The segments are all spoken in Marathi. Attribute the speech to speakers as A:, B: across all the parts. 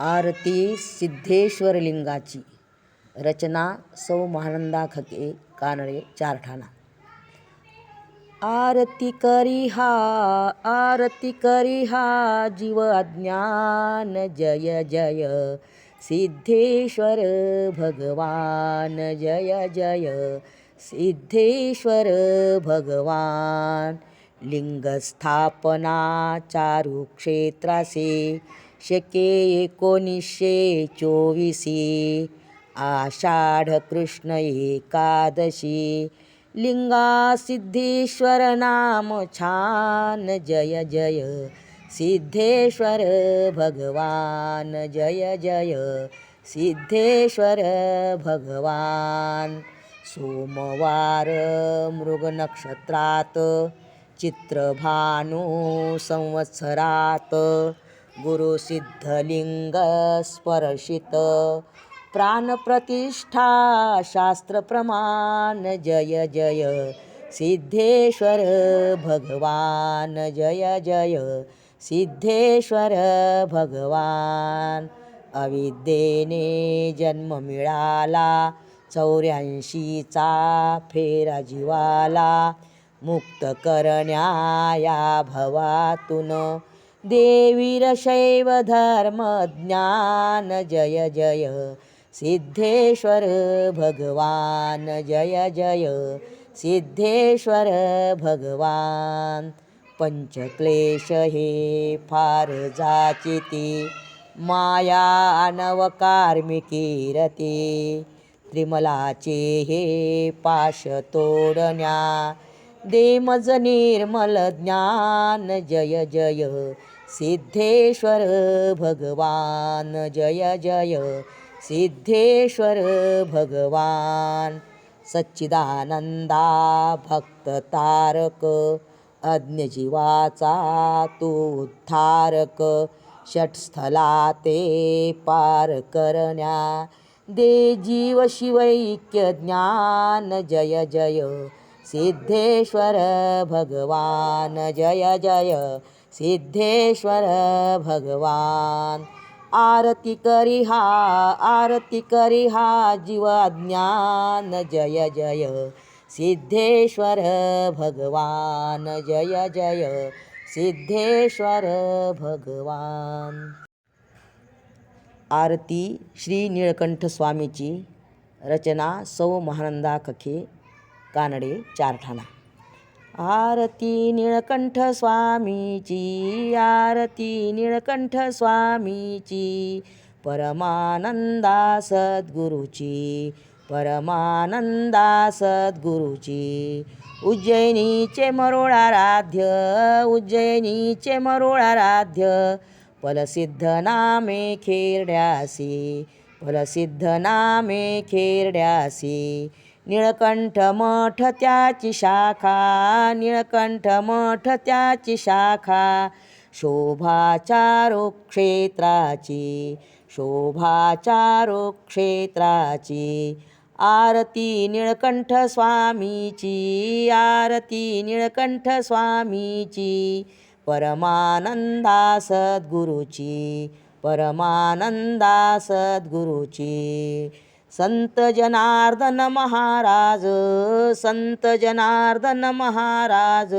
A: आरती सिद्धेश्वरलिंगाची. रचना सौ महानंदा खके कानडे चारठाणा. आरती करी हा आरती करी हा जीव अज्ञान जय जय. सिद्धेश्वर भगवान जय जय. सिद्धेश्वर भगवान लिंगस्थापना चारुक्षेत्रासे शके एकोणीसशे चोवीसी आषाढ कृष्ण एकादशी. लिंगा सिद्धेश्वर नाम छान जय जय. सिद्धेश्वर भगवान जय जय. सिद्धेश्वर भगवान. सोमवार मृगनक्षत्रात चित्रभानु संवत्सरात. गुरुसिद्धलिंग स्पर्शित प्राणप्रतिष्ठा शास्त्रप्रमाण जय जय। सिद्धेश्वर भगवान जय जय। सिद्धेश्वर भगवान। अविद्येने जन्म मिळाला। चौऱ्याऐंशीचा फेरा जीवाला। मुक्त करण्या या भवातून। देवीर शैव धर्म ज्ञान जय जय। सिद्धेश्वर भगवान जय जय। सिद्धेश्वर भगवान पंचक्लेश हे फार जाचिती। माया अनवकार्मिकी रती। त्रिमलाचे हे पाश तोडण्या। देमज निर्मल ज्ञान जय जय। सिद्धेश्वर भगवान जय जय। सिद्धेश्वर भगवान सच्चिदानंदा भक्त तारक अज्ञजीवाचा तू उद्धारक षटस्थला ते पार करण्या। दे जीव शिवैक्य ज्ञान जय जय। सिद्धेश्वर भगवान जय जय। सिद्धेश्वर भगवान. आरती करी हा आरती करी हा जीव अज्ञान. जय जय सिद्धेश्वर भगवान. जय जय सिद्धेश्वर भगवान. आरती श्री निळकंठ स्वामीची रचना सौ महानंदा कखे कानडे चारठाणा. आरती निळकंठ स्वामीची आरती निळकंठ स्वामीची परमानंदा सद्गुरूची परमानंदा सद्गुरूची. उज्जैनीचे मरोळाराध्य उज्जैनीचे मरोळाराध्य फलसिद्ध नामे खेरड्यासी फलसिद्ध नामे खेरड्यासी. निळकंठ मठ त्याची शाखा निळकंठ मठ त्याची शाखा. शोभाचारो क्षेत्राची शोभाचारो क्षेत्राची आरती निळकंठ स्वामीची आरती निळकंठ स्वामीची. परमानंदा सद्गुरूची परमानंदा सद्गुरूची. संत जनार्दन महाराज संत जनार्दन महाराज.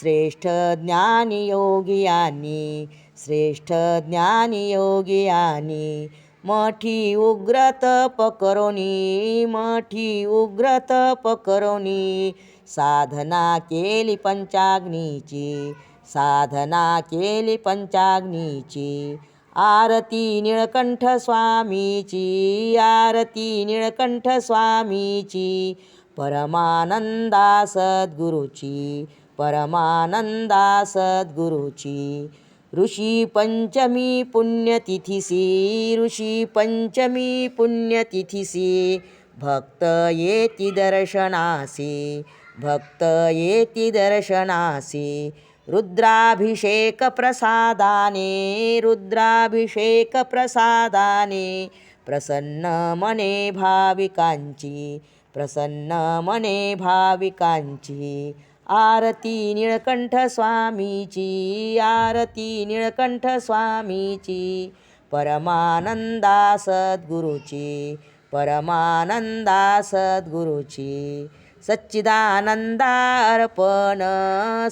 A: श्रेष्ठ ज्ञानी योगियानी श्रेष्ठ ज्ञानी योगियानी मठी उग्रत पकरोनी मठी उग्रत पकरोनी साधना केली पंचाग्नीची साधना केली पंचाग्नीची. आरती निळकंठ स्वामीची आरती निळकंठ स्वामीची परमानंदा सद्गुरूची परमानंदा सद्गुरूची. ऋषी पंचमी पुण्यतिथिसी ऋषी पंचमी पुण्यतिथिसी भक्त येती दर्शनासी भक्त येती दर्शनासी. रुद्राभिषेक प्रसादाने रुद्राभिषेक प्रसादाने प्रसन्न मने भाविकांची प्रसन्न मने भाविकांची आरती निळकंठ स्वामीची आरती निळकंठ स्वामीची परमानंदा सद्गुरूची परमानंदा सद्गुरूची सच्चिदानंदा अर्पण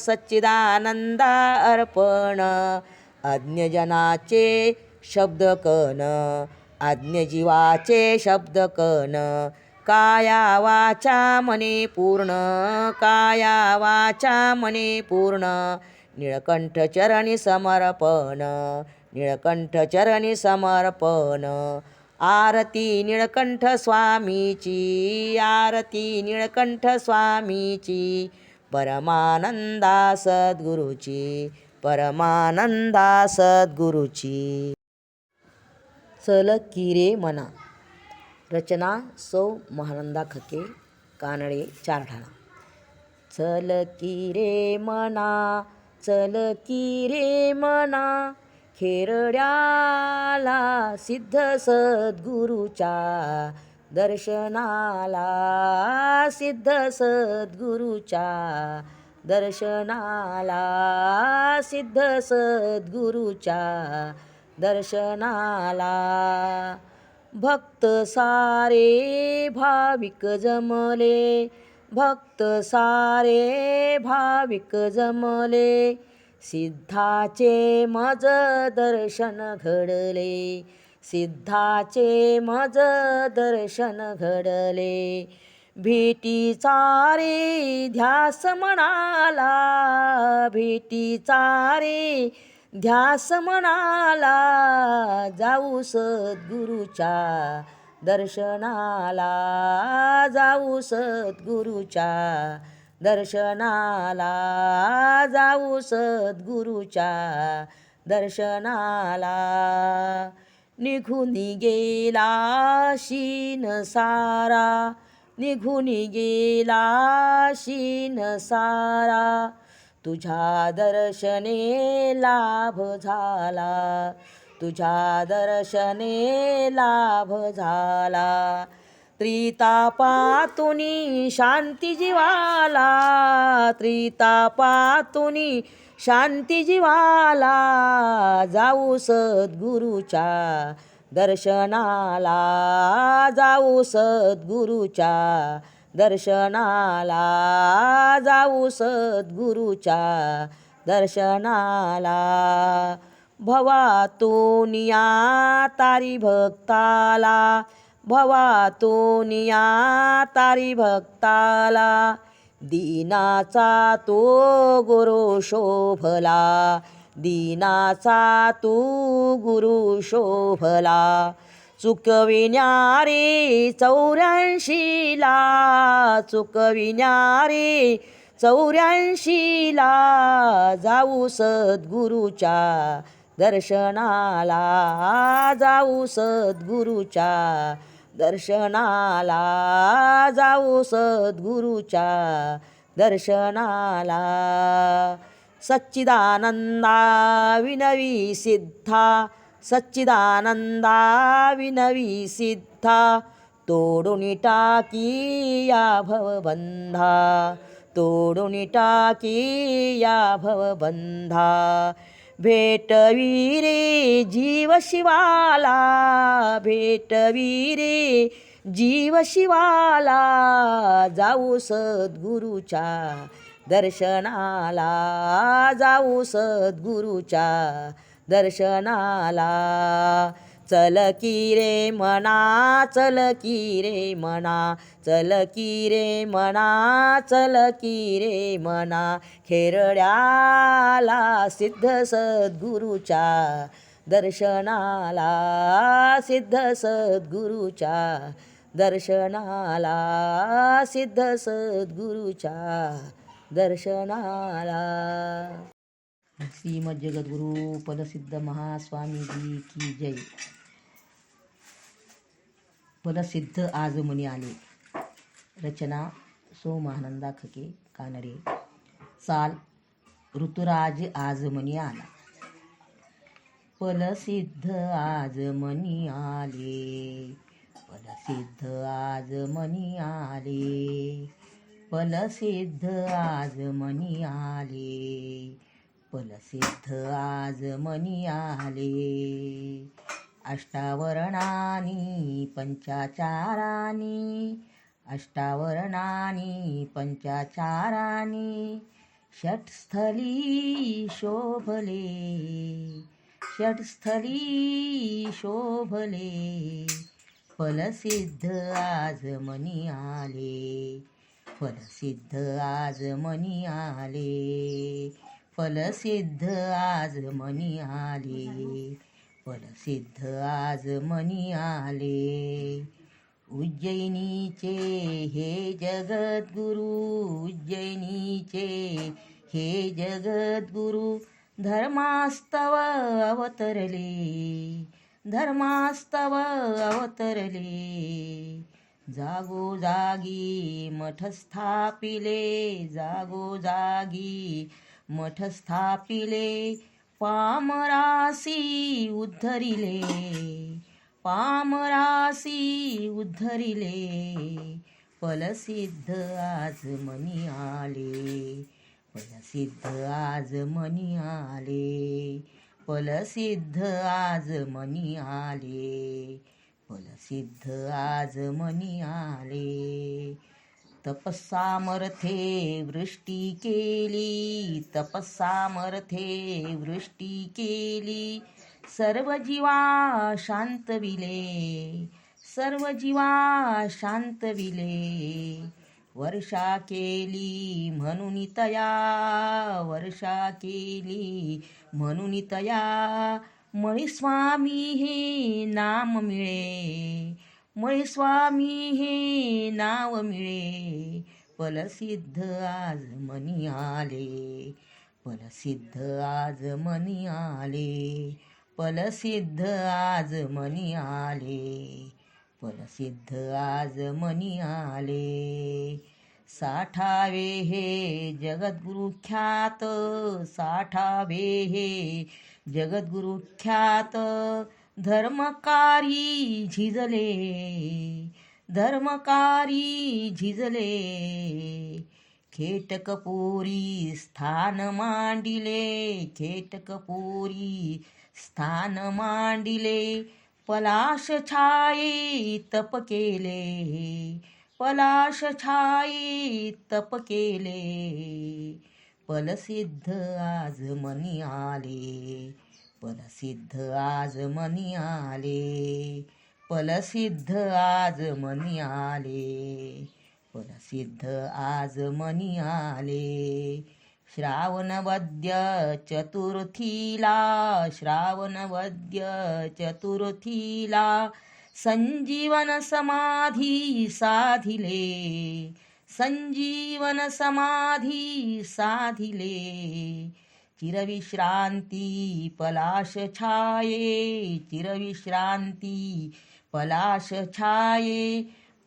A: सच्चिदानंदा अर्पण. अज्ञजनाचे शब्द कन आज्ञजीवाचे शब्द कन काया वाचा मने पूर्ण काया वाचा मने पूर्ण. निळकंठ चरणी समर्पण निळकंठ चरणी समर्पण. आरती निळकंठ स्वामीची आरती निळकंठ स्वामीची. परमानंदा सद्गुरूची परमानंदा सद्गुरूची. चल किरे मना. रचना सौ महानंदा खके कानडे चारठाणा चल की रे मना चल की रे मना. खेरड्याला सिद्ध सद्गुरूच्या दर्शनाला सिद्ध सद्गुरूच्या दर्शनाला सिद्ध सद्गुरूच्या दर्शनाला. भक्त सारे भाविक जमले भक्त सारे भाविक जमले सिद्धाचे मज दर्शन घडले. सिद्धाचे मज दर्शन घडले. भेटीचा रे ध्यास म्हणाला. भेटीचा रे ध्यास म्हणाला. जाऊ सद्गुरूच्या दर्शनाला. जाऊ सद्गुरूच्या दर्शनाला जाऊ सद्गुरूच्या दर्शनाला. निघून गेला शीन सारा निघून गेला शीन सारा. तुझ्या दर्शने लाभ झाला तुझ्या दर्शने लाभ झाला. त्रितापातुनी शांती जीवाला त्रितापातुनी शांती जीवाला जाऊ सद्गुरूच्या दर्शनाला जाऊ सद्गुरूच्या दर्शनाला जाऊ सद्गुरूच्या दर्शनाला. भवातोनिया तारी भक्ताला भवातोनिया तारी भक्ताला दीनाचा तो गुरु शोभला दीनाचा तू गुरु शोभला. चुकविण्यारे चौऱ्याऐंशीला चुकविण्यारे चौऱ्याऐंशीला जाऊ सद्गुरूच्या दर्शनाला जाऊ सद्गुरूच्या दर्शनाला जाऊ सद्गुरूच्या दर्शनाला. सच्चिदानंदा विनवी सिद्धा सच्चिदानंदा विनवी सिद्धा तोडुनि टाकी या भवबंधा तोडून टाकी या भवबंधा. भेटवी रे जीव शिवाला भेटवी रे जीव शिवाला जाऊ सद्गुरूच्या दर्शनाला जाऊ सद्गुरूच्या दर्शनाला. चल की रे मना चल की रे मना चल की रे मना चल की रे मना. खेरड्याला सिद्ध सद्गुरूच्या दर्शनाला सिद्ध सद्गुरूच्या दर्शनाला सिद्ध सद्गुरूच्या दर्शनाला. श्रीमद जगद्गुरु पदसिद्ध महास्वामीजी की जय. पदसिद्ध आजमनी आले. रचना सोमानंदा खके कानडे. चाल ऋतुराज आजमनी आला. पलसिद्ध आजमनी आले. पलसिद्ध आजमनी आले. पलसिद्ध आजमनी आले. पलसिद्ध आजमनी आले. अष्टावरणानी पंचाचारानी अष्टावरणानी पंचाचारानी षट्स्थली शोभले षट्स्थली शोभले फलसिद्ध आज मनी आले फलसिद्ध आज मनी आले फलसिद्ध आज मनी आले. फलसिद्ध आज मनी आले. उज्जैनीचे हे जगद्गुरु उज्जैनीचे हे जगद्गुरु धर्मास्तव अवतरले. धर्मास्तव अवतरले. जागोजागी मठ स्थापिले. जागोजागी मठ स्थापिले. पामरासी उद्धरिले पामरासी उद्धरिले फलसिद्ध आज मनी आले फलसिद्ध आज मनी आले फलसिद्ध आज मनी आले फलसिद्ध आज मनी आले. तपस्सामर्थे वृष्टी केली तपस्सामर्थे वृष्टी केली. सर्व जीवा शांतविले सर्व जीवा शांतविले. वर्षा केली म्हणून तया वर्षा केली म्हणून तया. मणिस्वामी हे नाम मिळे मळीस्वामी हे नाव मिळे. फलसिद्ध आज मनी आले. फलसिद्ध आज मनी आले. फलसिद्ध आज मनी आले. फलसिद्ध आज मनी आले. साठावे हे जगद्गुरुख्यात साठावे हे जगद्गुरुख्यात धर्मकारी झिजले धर्मकारी झिजले. खेटकपुरी स्थान मांडिले खेटकपुरी स्थान मांडिले. पलाश छाये तप केले पलाश छाये तप केले. पलसिद्ध आज मनी आले फलसिद्ध आज मनी आले फलसिद्ध आज मनी आले फलसिद्ध आज मनी आले. श्रावणवद्य चतुर्थीला श्रावणवद्य चतुर्थीला संजीवन समाधी साधिले संजीवन समाधी साधिले. चिरविश्रांती पलाश छाये चिरविश्रांती पलाश छाये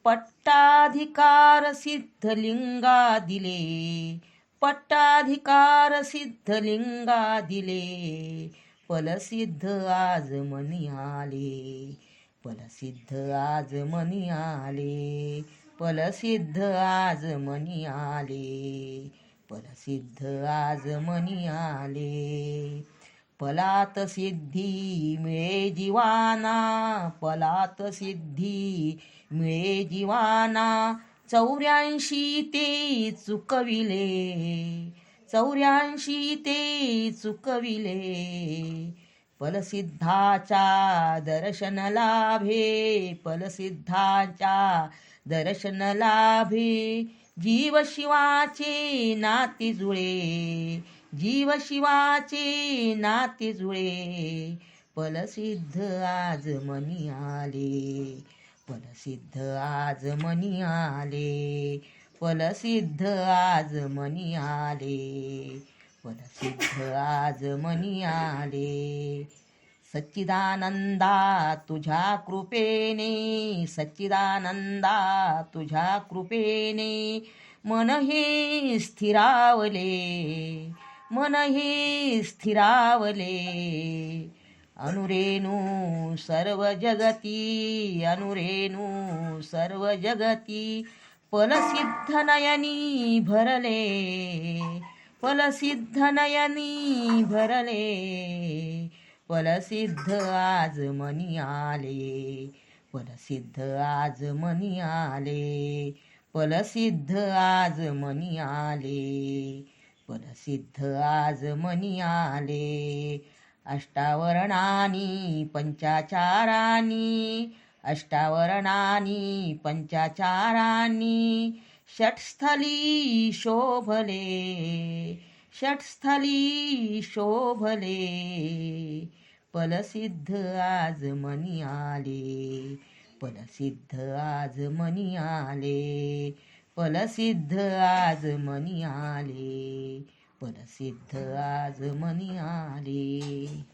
A: पट्टाधिकार सिद्धलिंगा दिले पट्टाधिकार सिद्धलिंगा दिले फलसिद्ध आज मनी आले फलसिद्ध आज मनी आले फलसिद्ध आज मनी आले. फलसिद्ध आज मनी आले. फलात सिद्धी मिळे जीवाना फलात सिद्धी मिळे जीवाना. चौऱ्याऐंशी ते चुकविले. चौऱ्याऐंशी ते चुकविले. फलसिद्धाच्या दर्शन लाभे फलसिद्धाच्या दर्शन लाभे. जीव शिवाचे नाते जुळे जीव शिवाचे नाते जुळे. फलसिद्ध आज मनी आले फलसिद्ध आज मनी आले फलसिद्ध आज मनी आले फलसिद्ध आज मनी आले. सच्चिदानंदा तुझ्या कृपेने सच्चिदानंदा तुझ्या कृपेने. मन हे स्थिरावले मन हे स्थिरावले. अनुरेणू सर्व जगती अनुरेणू सर्व जगती फलसिद्ध नयनी भरले फलसिद्ध नयनी भरले. फलसिद्ध आज मनी आले फलसिद्ध आज मनी आले फलसिद्ध आज मनी आले फलसिद्ध आज मनी आले. अष्टावरणानी पंचाचारानी अष्टावरणानी पंचाचारानी षटस्थली शोभले षटस्थली शोभले. फलसिद्ध आज मनी आले फलसिद्ध आज मनी आले फलसिद्ध आज मनी आले फलसिद्ध आज मनी आले.